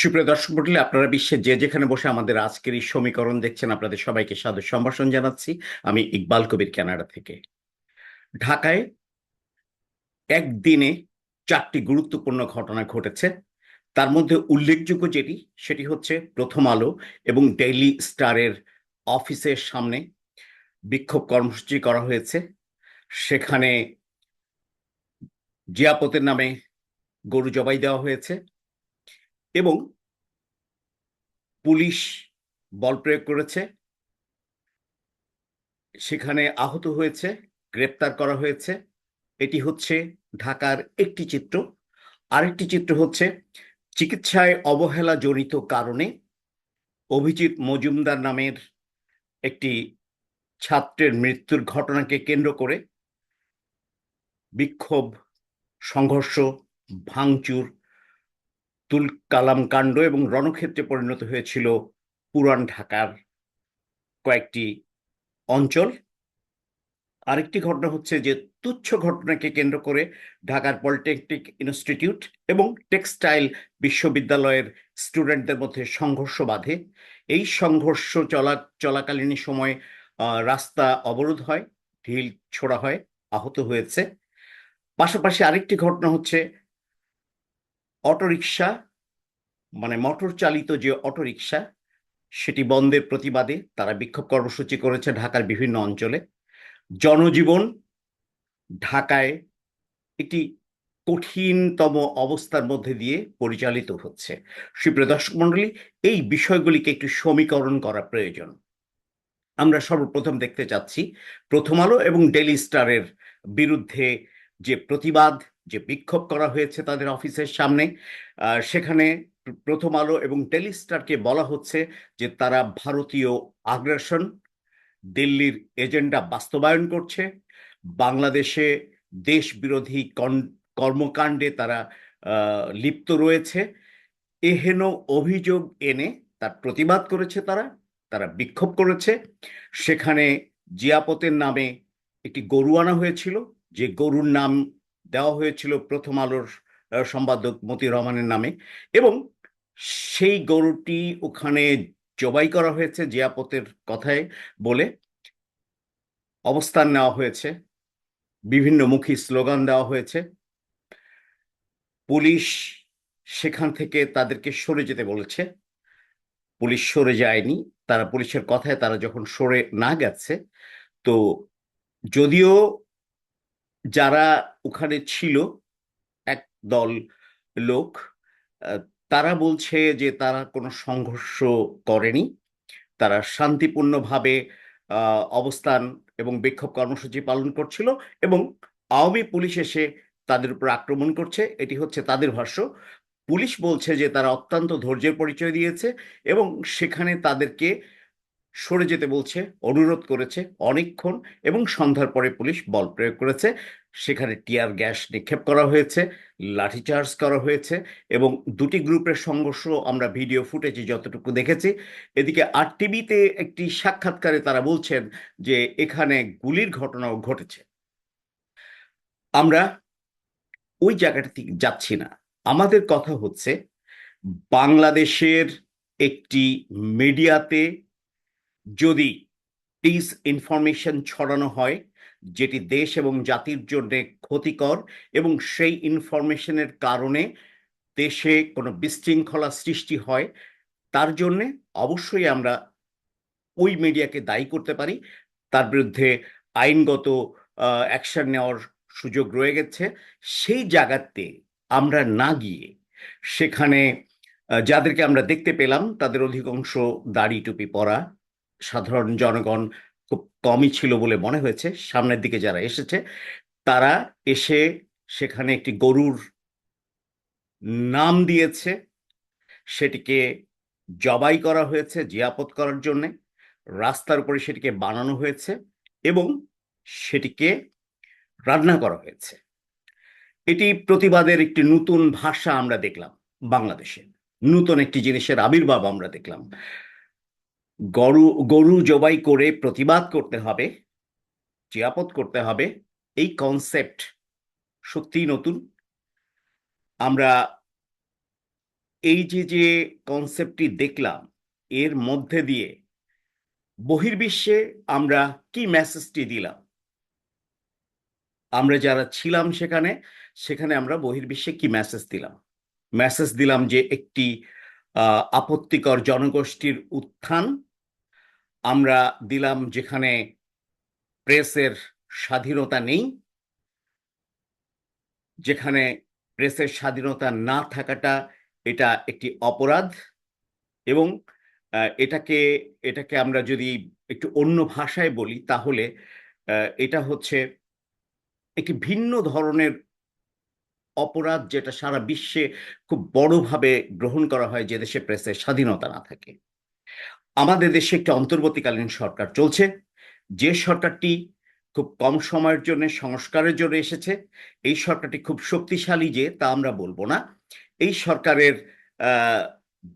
সুপ্রিয় দর্শক মন্ডলী, আপনারা বিশ্বের যে যেখানে বসে আমাদের আজকের এই সমীকরণ দেখছেন, আপনাদের সবাইকে সাদর সম্ভাষণ জানাচ্ছি। আমি ইকবাল কবির কানাডা থেকে। ঢাকায় একদিনে চারটি গুরুত্বপূর্ণ ঘটনা ঘটেছে। তার মধ্যে উল্লেখযোগ্য যেটি, সেটি হচ্ছে প্রথম আলো এবং ডেইলি স্টারের অফিসের সামনে বিক্ষোভ কর্মসূচি করা হয়েছে। সেখানে জিয়াপতের নামে গরু জবাই দেওয়া হয়েছে। এবং পুলিশ বল প্রয়োগ করেছে। সেখানে আহত হয়েছে, গ্রেপ্তার করা হয়েছে। এটি হচ্ছে ঢাকার একটি চিত্র। আরেকটি চিত্র হচ্ছে চিকিৎসায় অবহেলা জনিত কারণে অভিজিৎ মজুমদার নামের একটি ছাত্রের মৃত্যুর ঘটনাকে কেন্দ্র করে বিক্ষোভ, সংঘর্ষ, ভাঙচুর তুল কালাম কাণ্ড এবং রণক্ষেত্রে পরিণত হয়েছিল পুরান ঢাকার কয়েকটি অঞ্চল। আরেকটি ঘটনা হচ্ছে যে তুচ্ছ ঘটনাকে কেন্দ্র করে ঢাকার পলিটেকনিক ইনস্টিটিউট এবং টেক্সটাইল বিশ্ববিদ্যালয়ের স্টুডেন্টদের মধ্যে সংঘর্ষ বাধে। এই সংঘর্ষ চলা, চলাকালীন সময় রাস্তা অবরোধ হয়, ঢিল ছোড়া হয়, আহত হয়েছে। পাশাপাশি আরেকটি ঘটনা হচ্ছে অটোরিকশা মানে মোটর চালিত যে অটোরিকশা, সেটি বন্ধের প্রতিবাদে তারা বিক্ষোভ কর্মসূচি করেছে ঢাকার বিভিন্ন অঞ্চলে। জনজীবন ঢাকায় একটি কঠিনতম অবস্থার মধ্যে দিয়ে পরিচালিত হচ্ছে। সুপ্রিয় দর্শক মন্ডলী এই বিষয়গুলিকে একটু সমীকরণ করা প্রয়োজন। আমরা সর্বপ্রথম দেখতে চাচ্ছি প্রথম আলো এবং ডেলি স্টারের বিরুদ্ধে যে প্রতিবাদ যে বিক্ষোভ করা হয়েছে তাদের অফিসের সামনে সেখানে প্রথম আলো এবং টেলিস্টারকে বলা হচ্ছে যে তারা ভারতীয় আগ্রাসন, দিল্লির এজেন্ডা বাস্তবায়ন করছে, বাংলাদেশে দেশ বিরোধী কর্মকাণ্ডে তারা লিপ্ত রয়েছে। এহেন অভিযোগ এনে তার প্রতিবাদ করেছে তারা তারা বিক্ষোভ করেছে। সেখানে জিয়াপতের নামে একটি গরু আনা হয়েছিল, যে গরুর নাম দেওয়া হয়েছিল প্রথম আলোর সম্পাদক মতিউর রহমানের নামে এবং সেই গরুটি ওখানে জবাই করা হয়েছে জিয়াপতের কথায় বলে অবস্থান নেওয়া হয়েছে। বিভিন্ন মুখী স্লোগান দেওয়া হয়েছে। পুলিশ সেখান থেকে তাদেরকে সরে যেতে বলেছে। পুলিশ সরে যায়নি। তারা পুলিশের কথায় তারা যখন সরে না গেছে, তো যদিও যারা ওখানে ছিল, এক দল লোক তারা বলছে যে তারা কোনো সংঘর্ষ করেনি। তারা শান্তিপূর্ণভাবে অবস্থান এবং বিক্ষোভ কর্মসূচি পালন করছিল এবং আওয়ামী পুলিশ এসে তাদের উপর আক্রমণ করছে। এটি হচ্ছে তাদের ভাষ্য। পুলিশ বলছে যে তারা অত্যন্ত ধৈর্যের পরিচয় দিয়েছে এবং সেখানে তাদেরকে সরে যেতে বলছে, অনুরোধ করেছে অনেকক্ষণ এবং সন্ধ্যার পরে পুলিশ বল প্রয়োগ করেছে। সেখানে টিয়ার গ্যাস নিক্ষেপ করা হয়েছে লাঠিচার্জ করা হয়েছে এবং দুটি গ্রুপের সংঘর্ষ আমরা ভিডিও ফুটেজে যতটুকু দেখেছি। এদিকে আর টিভিতে একটি সাক্ষাৎকারে তারা বলছেন যে এখানে গুলির ঘটনাও ঘটেছে। আমরা ওই জায়গাটাতে যাচ্ছি না। আমাদের কথা হচ্ছে, বাংলাদেশের একটি মিডিয়াতে যদি ডিস ইনফরমেশন ছড়ানো হয়, যেটি দেশ এবং জাতির জন্য ক্ষতিকর এবং সেই ইনফরমেশনের কারণে দেশে কোনো বিশৃঙ্খলা সৃষ্টি হয়, তার জন্যে অবশ্যই আমরা ওই মিডিয়াকে দায়ী করতে পারি। তার বিরুদ্ধে আইনগত অ্যাকশন নেওয়ার সুযোগ রয়ে গেছে। সেই জায়গাতে আমরা না গিয়ে সেখানে যাদেরকে আমরা দেখতে পেলাম, তাদের অধিকাংশ দাড়ি টুপি পরা সাধারণ জনগণ খুব কমই ছিল বলে মনে হয়েছে। সামনের দিকে যারা এসেছে, তারা এসে সেখানে একটি গরুর নাম দিয়েছে। সেটিকে জবাই করা হয়েছে জিয়াপত করার জন্যে। রাস্তার উপরে সেটিকে বানানো হয়েছে এবং সেটিকে রান্না করা হয়েছে। এটি প্রতিবাদের একটি নতুন ভাষা আমরা দেখলাম বাংলাদেশে। নতুন একটি জিনিসের আবির্ভাব আমরা দেখলাম। গরু গরু জবাই করে প্রতিবাদ করতে হবে জিয়াপত করতে হবে। এই কনসেপ্ট সত্যিই নতুন। আমরা এই যে যে কনসেপ্টটি দেখলাম, এর মধ্যে দিয়ে বহির্বিশ্বে আমরা কি মেসেজটি দিলাম? আমরা যারা ছিলাম সেখানে সেখানে আমরা বহির্বিশ্বে কি মেসেজ দিলাম? মেসেজ দিলাম যে একটি আপত্তিকর জনগোষ্ঠীর উত্থান আমরা দিলাম যেখানে প্রেসের স্বাধীনতা নেই, যেখানে প্রেসের স্বাধীনতা না থাকাটা এটা একটি অপরাধ এবং এটাকে এটাকে আমরা যদি একটু অন্য ভাষায় বলি তাহলে এটা হচ্ছে একটি ভিন্ন ধরনের অপরাধ যেটা সারা বিশ্বে খুব বড়ভাবে গ্রহণ করা হয় যে দেশে প্রেসের স্বাধীনতা না থাকে। আমাদের দেশে একটি অন্তর্বর্তীকালীন সরকার চলছে। যে সরকারটি খুব কম সময়ের জন্য, সংস্কারের জন্য এসেছে, এই সরকারটি খুব শক্তিশালী যে, তা আমরা বলব না। এই সরকারের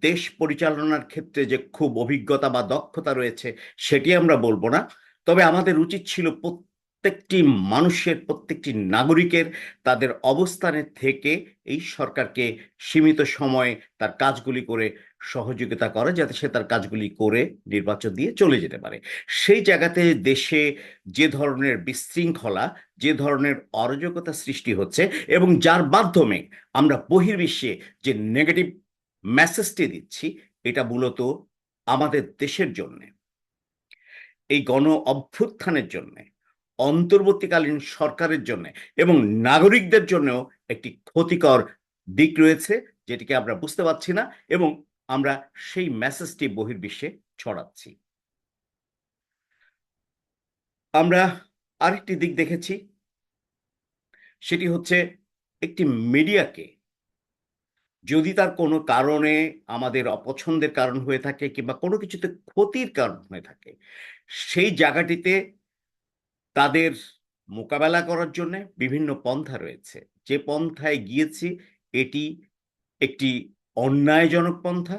দেশ পরিচালনার ক্ষেত্রে যে খুব অভিজ্ঞতা বা দক্ষতা রয়েছে, সেটি আমরা বলব না। তবে আমাদের উচিত ছিল প্রত্যেকটি মানুষের, প্রত্যেকটি নাগরিকের তাদের অবস্থানের থেকে এই সরকারকে সীমিত সময়ে তার কাজগুলি করে সহযোগিতা করে যাতে সে তার কাজগুলি করে নির্বাচন দিয়ে চলে যেতে পারে। সেই জায়গাতে দেশে যে ধরনের বিশৃঙ্খলা, যে ধরনের অরাজকতা সৃষ্টি হচ্ছে এবং যার মাধ্যমে আমরা বহির্বিশ্বে যে নেগেটিভ মেসেজটি দিচ্ছি, এটা মূলত আমাদের দেশের জন্য, এই গণ অভ্যুত্থানের জন্য, অন্তর্বর্তীকালীন সরকারের জন্য এবং নাগরিকদের জন্যও একটি ক্ষতিকর দিক রয়েছে, যেটিকে আমরা বুঝতে পারছি না এবং আমরা সেই মেসেজটি বহির্বিশ্বে ছড়াচ্ছি। আমরা আরেকটি দিক দেখেছি। সেটি হচ্ছে একটি মিডিয়াকে যদি তার কোনো কারণে আমাদের অপছন্দের কারণ হয়ে থাকে কিংবা কোনো কিছুতে ক্ষতির কারণ হয়ে থাকে, সেই জায়গাটিতে তাদের মোকাবেলা করার জন্য বিভিন্ন পন্থা রয়েছে। যে পন্থায় গিয়েছি, এটি একটি অন্যায়জনক পন্থা,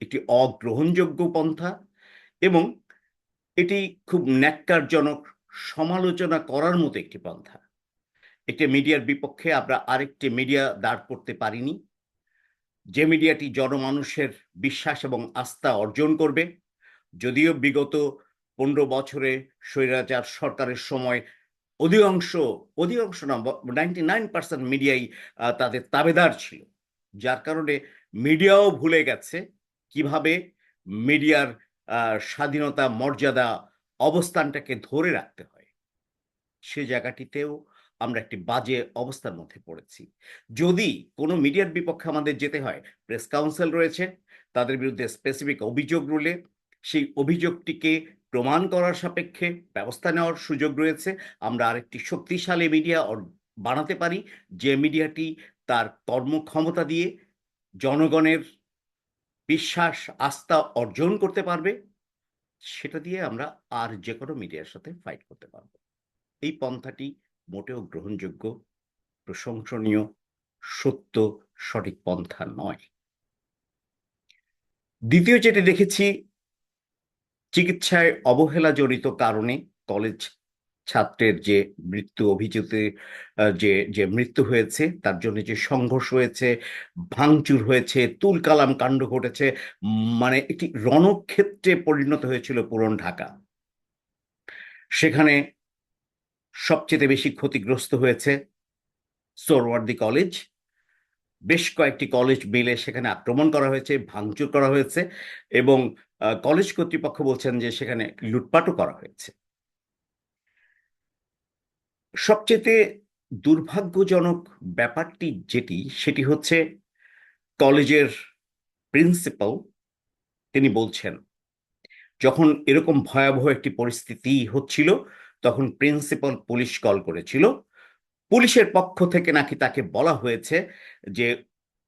একটি অগ্রহণযোগ্য পন্থা এবং এটি খুব ন্যাক্কারজনক সমালোচনা করার মতো একটি পন্থা। একটি মিডিয়ার বিপক্ষে আমরা আরেকটি মিডিয়া দাঁড় করতে পারিনি। যে মিডিয়াটি জনমানুষের বিশ্বাস এবং আস্থা অর্জন করবে, যদিও বিগত পনেরো বছরে স্বৈরাচার সরকারের সময় অধিকাংশ অধিকাংশ না নাইনটি নাইন পার্সেন্ট মিডিয়াই তাদের তাবেদার ছিল। যার কারণে মিডিয়াও ভুলে গেছে কীভাবে মিডিয়ার স্বাধীনতা, মর্যাদা, অবস্থানটাকে ধরে রাখতে হয়। সে জায়গাটিতেও আমরা একটি বাজে অবস্থার মধ্যে পড়েছি। যদি কোনো মিডিয়ার বিপক্ষে আমাদের যেতে হয়, প্রেস কাউন্সিল রয়েছে, তাদের বিরুদ্ধে স্পেসিফিক অভিযোগ রুলে সেই অভিযোগটিকে প্রমাণ করার সাপেক্ষে ব্যবস্থা নেওয়ার সুযোগ রয়েছে। আমরা আরেকটি শক্তিশালী মিডিয়া বানাতে পারি, যে মিডিয়াটি তার কর্মক্ষমতা দিয়ে জনগণের বিশ্বাস, আস্থা অর্জন করতে পারবে, সেটা দিয়ে আমরা আর যে কোনো মিডিয়ার সাথে ফাইট করতে পারব। এই পন্থাটি মোটেও গ্রহণযোগ্য, প্রশংসনীয়, সত্য, সঠিক পন্থা নয়। দ্বিতীয় যেটি দেখেছি, চিকিৎসায় অবহেলাজনিত কারণে কলেজ ছাত্রের যে মৃত্যু অভিযোগে যে যে মৃত্যু হয়েছে, তার জন্য যে সংঘর্ষ হয়েছে, ভাঙচুর হয়েছে, তুলকালাম কাণ্ড ঘটেছে মানে একটি রণক্ষেত্রে পরিণত হয়েছিল পুরন ঢাকা। সেখানে সবচেয়ে বেশি ক্ষতিগ্রস্ত হয়েছে সোরওয়ার্দী কলেজ। বেশ কয়েকটি কলেজ মিলে সেখানে আক্রমণ করা হয়েছে, ভাঙচুর করা হয়েছে এবং কলেজ কর্তৃপক্ষ বলছেন যে সেখানে লুটপাটও করা হয়েছে। সবচেয়ে দুর্ভাগ্যজনক ব্যাপারটি যেটি, সেটি হচ্ছে কলেজের প্রিন্সিপাল তিনি বলছেন, যখন এরকম ভয়াবহ একটি পরিস্থিতি হচ্ছিল, তখন প্রিন্সিপাল পুলিশ কল করেছিল। পুলিশের পক্ষ থেকে নাকি তাকে বলা হয়েছে যে,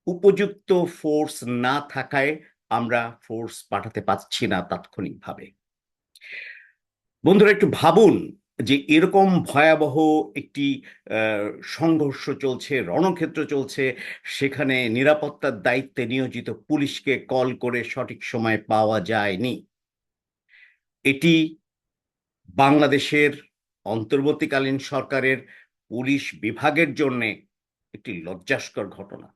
উপযুক্ত ফোর্স না থাকায় আমরা ফোর্স পাঠাতে পারছি না তাৎক্ষণিকভাবে। বন্ধুরা, একটু ভাবুন যে এরকম ভয়াবহ একটি সংঘর্ষ চলছে, রণক্ষেত্র চলছে, সেখানে নিরাপত্তার দায়িত্বে নিয়োজিত পুলিশকে কল করে সঠিক সময় পাওয়া যায়নি। এটি বাংলাদেশের অন্তর্বর্তীকালীন সরকারের পুলিশ বিভাগের জন্যে একটি লজ্জাস্কর ঘটনা।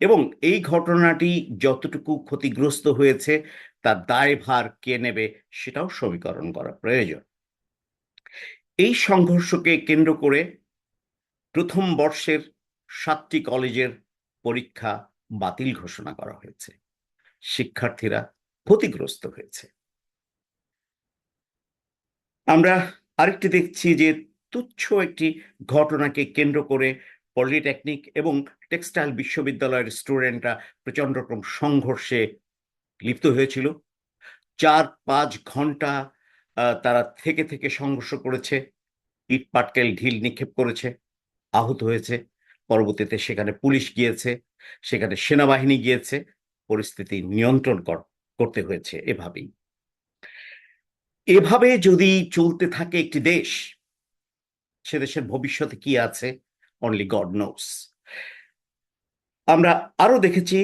এবং এই ঘটনাটি যতটুকু ক্ষতিগ্রস্ত হয়েছে, তার দায়ভার কে নেবে সেটাও সমীকরণ করা প্রয়োজন। এই সংঘর্ষকে কেন্দ্র করে প্রথম বর্ষের সাতটি কলেজের পরীক্ষা বাতিল ঘোষণা করা হয়েছে। শিক্ষার্থীরা ক্ষতিগ্রস্ত হয়েছে। আমরা আরেকটি দেখছি যে তুচ্ছ একটি ঘটনাকে কেন্দ্র করে পলিটেকনিক এবং টেক্সটাইল বিশ্ববিদ্যালয়ের স্টুডেন্টরা প্রচণ্ড রকম সংঘর্ষে লিপ্ত হয়েছিল। চার পাঁচ ঘণ্টা তারা থেকে থেকে সংঘর্ষ করেছে, ইট পাটকেল ঢিল নিক্ষেপ করেছে, আহত হয়েছে। পরবর্তীতে সেখানে পুলিশ গিয়েছে, সেখানে সেনাবাহিনী গিয়েছে, পরিস্থিতি নিয়ন্ত্রণ করতে হয়েছে এভাবেই। এভাবে যদি চলতে থাকে একটি দেশ, সে দেশের ভবিষ্যতে কি আছে? অনলি গড নোস আমরা আরও দেখেছি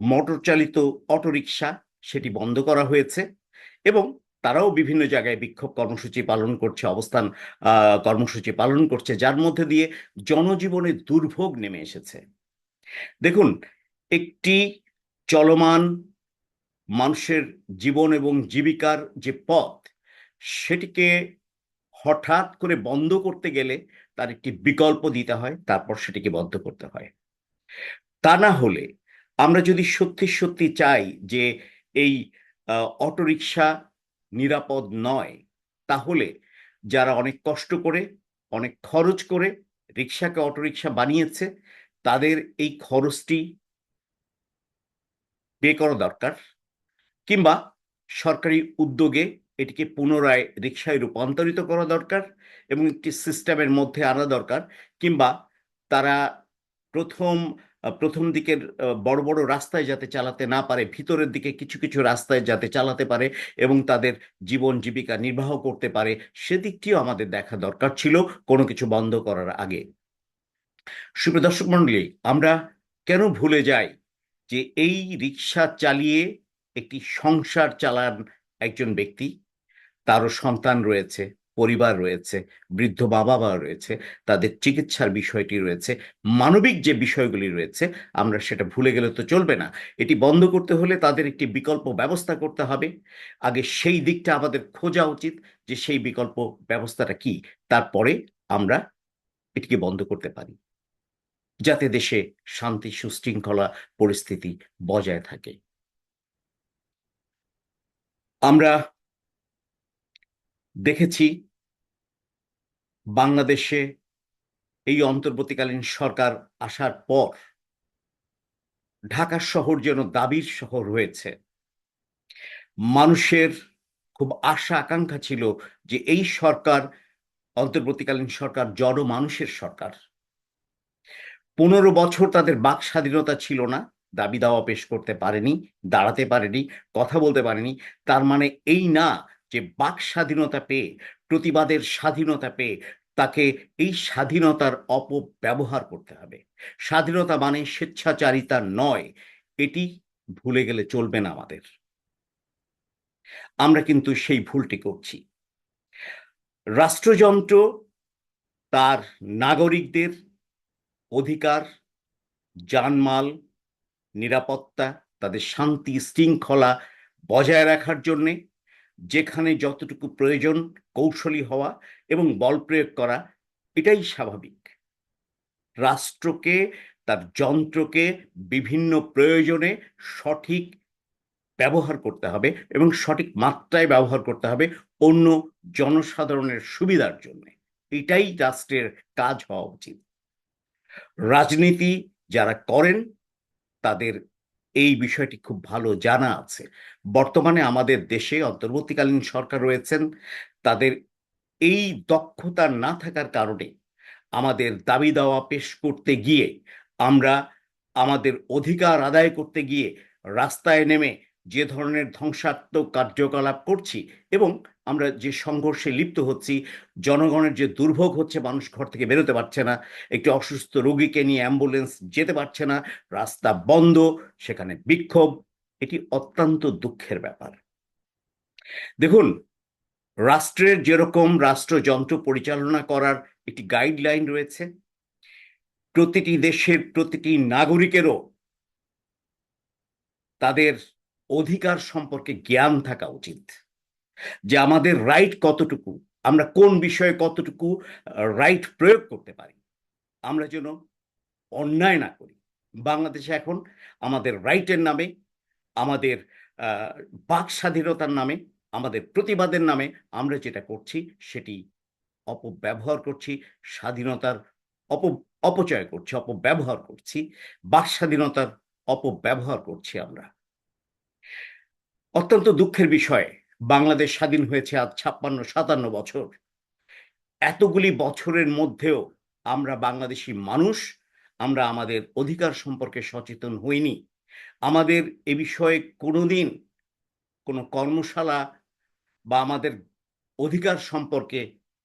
মোটর চালিত অটোরিকশা সেটি বন্ধ করা হয়েছে এবং তারাও বিভিন্ন জায়গায় বিক্ষোভ কর্মসূচি পালন করছে, অবস্থান কর্মসূচি পালন করছে, যার মধ্যে দিয়ে জনজীবনে দুর্ভোগ নেমে এসেছে। দেখুন, একটি চলমান মানুষের জীবন এবং জীবিকার যে পথ, সেটিকে হঠাৎ করে বন্ধ করতে গেলে তার একটি বিকল্প দিতে হয়, তারপর সেটিকে বন্ধ করতে হয়। তা না হলে আমরা যদি সত্যি সত্যি চাই যে এই অটোরিকশা নিরাপদ নয়। তাহলে যারা অনেক কষ্ট করে, অনেক খরচ করে রিক্সাকে অটোরিকশা বানিয়েছে, তাদের এই খরচটি পে করা দরকার কিংবা সরকারি উদ্যোগে এটিকে পুনরায় রিক্সায় রূপান্তরিত করা দরকার এবং একটি সিস্টেমের মধ্যে আনা দরকার কিংবা তারা প্রথম প্রথম দিকের বড় বড় রাস্তায় যাতে চালাতে না পারে, ভিতরের দিকে কিছু কিছু রাস্তায় যাতে চালাতে পারে এবং তাদের জীবন জীবিকা নির্বাহ করতে পারে, সেদিকটিও আমাদের দেখা দরকার ছিল কোনো কিছু বন্ধ করার আগে। সুপ্রদর্শক মন্ডলী আমরা কেন ভুলে যাই যে এই রিক্সা চালিয়ে একটি সংসার চালান একজন ব্যক্তি? তারও সন্তান রয়েছে। পরিবার রয়েছে, বৃদ্ধ বাবা মা রয়েছে, তাদের চিকিৎসার বিষয়টি রয়েছে, মানবিক যে বিষয়গুলি রয়েছে, আমরা সেটা ভুলে গেলে তো চলবে না। এটি বন্ধ করতে হলে তাদের একটি বিকল্প ব্যবস্থা করতে হবে। আগে সেই দিকটা আমাদের খোঁজা উচিত যে সেই বিকল্প ব্যবস্থাটা কি, তারপরে আমরা এটিকে বন্ধ করতে পারি। যাতে দেশে শান্তি, সুশৃঙ্খলা পরিস্থিতি বজায় থাকে। আমরা দেখেছি বাংলাদেশে এই অন্তর্বর্তীকালীন সরকার আসার পর ঢাকা শহর যেন দাবির শহর হয়েছে। মানুষের খুব আশা, আকাঙ্ক্ষা ছিল যে এই সরকার, অন্তর্বর্তীকালীন সরকার জড় মানুষের সরকার। পনেরো বছর তাদের বাক স্বাধীনতা ছিল না দাবি দাওয়া পেশ করতে পারেনি, দাঁড়াতে পারেনি, কথা বলতে পারেনি, তার মানে এই না যে বাক স্বাধীনতা পেয়ে, প্রতিবাদের স্বাধীনতা পেয়ে, তাকে এই স্বাধীনতার অপব্যবহার করতে হবে। স্বাধীনতা মানে স্বেচ্ছাচারিতা নয়, এটি ভুলে গেলে চলবে না আমাদের। আমরা কিন্তু সেই ভুলটি করছি। রাষ্ট্রযন্ত্র, তার নাগরিকদের অধিকার, জানমাল, নিরাপত্তা, তাদের শান্তি, শৃঙ্খলা বজায় রাখার জন্যে যেখানে যতটুকু প্রয়োজন কৌশলী হওয়া এবং বল প্রয়োগ করা, এটাই স্বাভাবিক। রাষ্ট্রকে, তার যন্ত্রকে বিভিন্ন প্রয়োজনে সঠিক ব্যবহার করতে হবে এবং সঠিক মাত্রায় ব্যবহার করতে হবে অন্য জনসাধারণের সুবিধার জন্য। এটাই রাষ্ট্রের কাজ হওয়া উচিত। রাজনীতি যারা করেন, তাদের এই বিষয়টি খুব ভালো জানা আছে। বর্তমানে আমাদের দেশে অন্তর্বর্তীকালীন সরকার রয়েছেন। তাদের এই দক্ষতা না থাকার কারণে আমাদের দাবি দাওয়া পেশ করতে গিয়ে আমরা আমাদের অধিকার আদায় করতে গিয়ে রাস্তায় নেমে যে ধরনের ধ্বংসাত্মক কার্যকলাপ করছি এবং আমরা যে সংঘর্ষে লিপ্ত হচ্ছি, জনগণের যে দুর্ভোগ হচ্ছে মানুষ ঘর থেকে বেরোতে পারছে না, একটি অসুস্থ রোগীকে নিয়ে অ্যাম্বুলেন্স যেতে পারছে না, রাস্তা বন্ধ, সেখানে বিক্ষোভ, এটি অত্যন্ত দুঃখের ব্যাপার। দেখুন, রাষ্ট্রের যেরকম রাষ্ট্রযন্ত্র পরিচালনা করার একটি গাইডলাইন রয়েছে, প্রতিটি দেশের প্রতিটি নাগরিকেরও তাদের অধিকার সম্পর্কে জ্ঞান থাকা উচিত। যে আমাদের রাইট কতটুকু, আমরা কোন বিষয়ে কতটুকু রাইট প্রয়োগ করতে পারি, আমরা যেন অন্যায় না করি। বাংলাদেশে এখন আমাদের রাইটের নামে, আমাদের বাক স্বাধীনতার নামে, আমাদের প্রতিবাদের নামে আমরা যেটা করছি, সেটি অপব্যবহার করছি, স্বাধীনতার অপ, অপচয় করছি, অপব্যবহার করছি, বাক স্বাধীনতার অপব্যবহার করছি আমরা। অত্যন্ত দুঃখের বিষয়, বাংলাদেশ স্বাধীন হয়েছে আজ ছাপ্পান্ন, সাতান্ন বছর। এতগুলি বছরের মধ্যেও আমরা বাংলাদেশি মানুষ, আমরা আমাদের অধিকার সম্পর্কে সচেতন হইনি। আমাদের এ বিষয়ে কোনোদিন কোনো কর্মশালা বা আমাদের অধিকার সম্পর্কে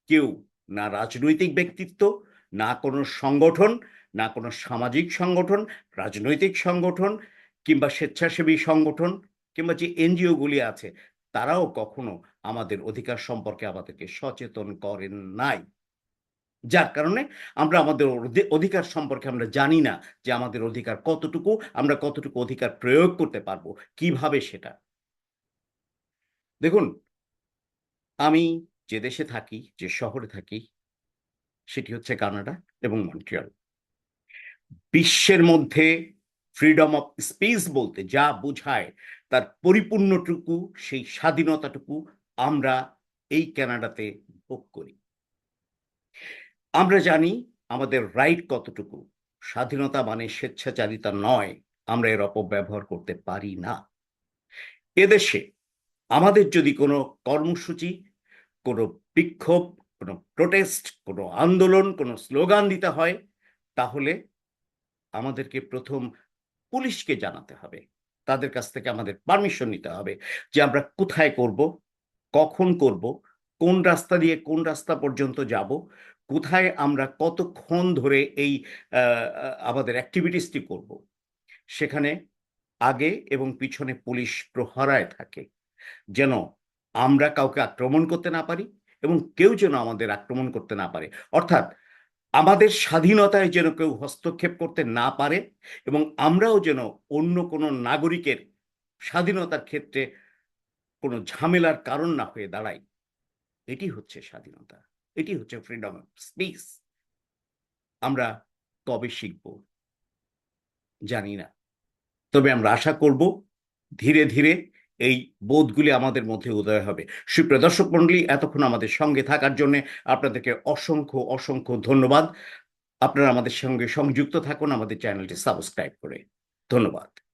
কেউ না রাজনৈতিক ব্যক্তিত্ব, না কোনো সংগঠন, না কোনো সামাজিক সংগঠন, রাজনৈতিক সংগঠন কিংবা স্বেচ্ছাসেবী সংগঠন কিংবা যে এনজিওগুলি আছে, তারাও কখনো আমাদের অধিকার সম্পর্কে আমাদেরকে সচেতন করেন নাই। যার কারণে আমরা আমাদের অধিকার সম্পর্কে আমরা জানি না যে আমাদের অধিকার কতটুকু, আমরা কতটুকু অধিকার প্রয়োগ করতে পারব, কীভাবে সেটা। দেখুন, আমি যে দেশে থাকি, যে শহরে থাকি, সেটি হচ্ছে কানাডা এবং মন্ট্রিয়াল। বিশ্বের মধ্যে ফ্রিডম অফ স্পেস বলতে যা বোঝায় তার পরিপূর্ণটুকু, সেই স্বাধীনতাটুকু আমরা এই কানাডাতে ভোগ করি। আমরা জানি আমাদের রাইট কতটুকু। স্বাধীনতা মানে স্বেচ্ছাচারিতা নয়, আমরা এর অপব্যবহার করতে পারি না। এদেশে আমাদের যদি কোনো কর্মসূচি, কোনো বিক্ষোভ, কোনো প্রোটেস্ট, কোনো আন্দোলন, কোনো স্লোগান দিতে হয়, তাহলে আমাদেরকে প্রথম পুলিশকে জানাতে হবে। তাদের কাছ থেকে আমাদের পারমিশন নিতে হবে যে আমরা কোথায় করব, কখন করব, কোন রাস্তা দিয়ে কোন রাস্তা পর্যন্ত যাব, কোথায় আমরা কতক্ষণ ধরে এই আমাদের অ্যাক্টিভিটিসটি করব। সেখানে আগে এবং পিছনে পুলিশ প্রহরায় থাকে, যেন আমরা কাউকে আক্রমণ করতে না পারি এবং কেউ যেন আমাদের আক্রমণ করতে না পারে। অর্থাৎ আমাদের স্বাধীনতায় যেন কেউ হস্তক্ষেপ করতে না পারে এবং আমরাও যেন অন্য কোনো নাগরিকের স্বাধীনতার ক্ষেত্রে কোনো ঝামেলার কারণ না হয়ে দাঁড়াই। এটি হচ্ছে স্বাধীনতা, এটি হচ্ছে ফ্রিডম অফ স্পিচ আমরা কবে শিখব? জানি না। তবে আমরা আশা করব ধীরে ধীরে এই বোধগুলি আমাদের মধ্যে উদয় হবে। সুপ্রিয় দর্শক মণ্ডলী, এতক্ষণ আমাদের সঙ্গে থাকার জন্য আপনাদেরকে অসংখ্য অসংখ্য ধন্যবাদ। আপনারা আমাদের সঙ্গে সংযুক্ত থাকুন, আমাদের চ্যানেলটি সাবস্ক্রাইব করে। ধন্যবাদ।